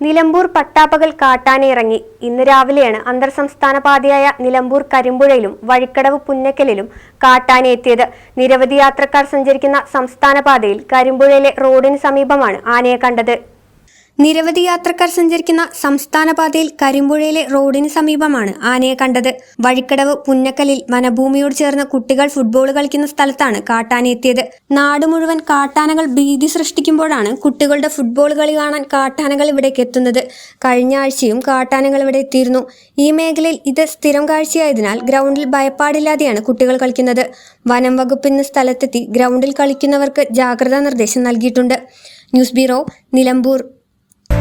Nilambur പട്ടാപ്പകൽ കാട്ടാനിറങ്ങി ഇന്ന് രാവിലെയാണ് അന്തർ സംസ്ഥാന പാതയായ നിലമ്പൂർ കരിമ്പുഴയിലും വഴിക്കടവ് പുന്നക്കലിലും കാട്ടാന എത്തിയത് നിരവധി യാത്രക്കാർ സഞ്ചരിക്കുന്ന സംസ്ഥാന പാതയിൽ കരിമ്പുഴയിലെ റോഡിന് സമീപമാണ് ആനയെ കണ്ടത്. നിരവധി യാത്രക്കാർ സഞ്ചരിക്കുന്ന സംസ്ഥാന പാതയിൽ കരിമ്പുഴയിലെ റോഡിന് സമീപമാണ് ആനയെ കണ്ടത്. വഴിക്കടവ് പുന്നക്കലിൽ വനഭൂമിയോട് ചേർന്ന് കുട്ടികൾ ഫുട്ബോൾ കളിക്കുന്ന സ്ഥലത്താണ് കാട്ടാന എത്തിയത്. നാട് മുഴുവൻ കാട്ടാനകൾ ഭീതി സൃഷ്ടിക്കുമ്പോഴാണ് കുട്ടികളുടെ ഫുട്ബോൾ കളി കാണാൻ കാട്ടാനകൾ ഇവിടേക്ക് എത്തുന്നത്. കഴിഞ്ഞ ആഴ്ചയും കാട്ടാനകൾ ഇവിടെ എത്തിയിരുന്നു. ഈ മേഖലയിൽ ഇത് സ്ഥിരം കാഴ്ചയായതിനാൽ ഗ്രൗണ്ടിൽ ഭയപ്പാടില്ലാതെയാണ് കുട്ടികൾ കളിക്കുന്നത്. വനം വകുപ്പിന് സ്ഥലത്തെത്തി ഗ്രൗണ്ടിൽ കളിക്കുന്നവർക്ക് ജാഗ്രതാ നിർദ്ദേശം നൽകിയിട്ടുണ്ട്. News bureau Nilambur.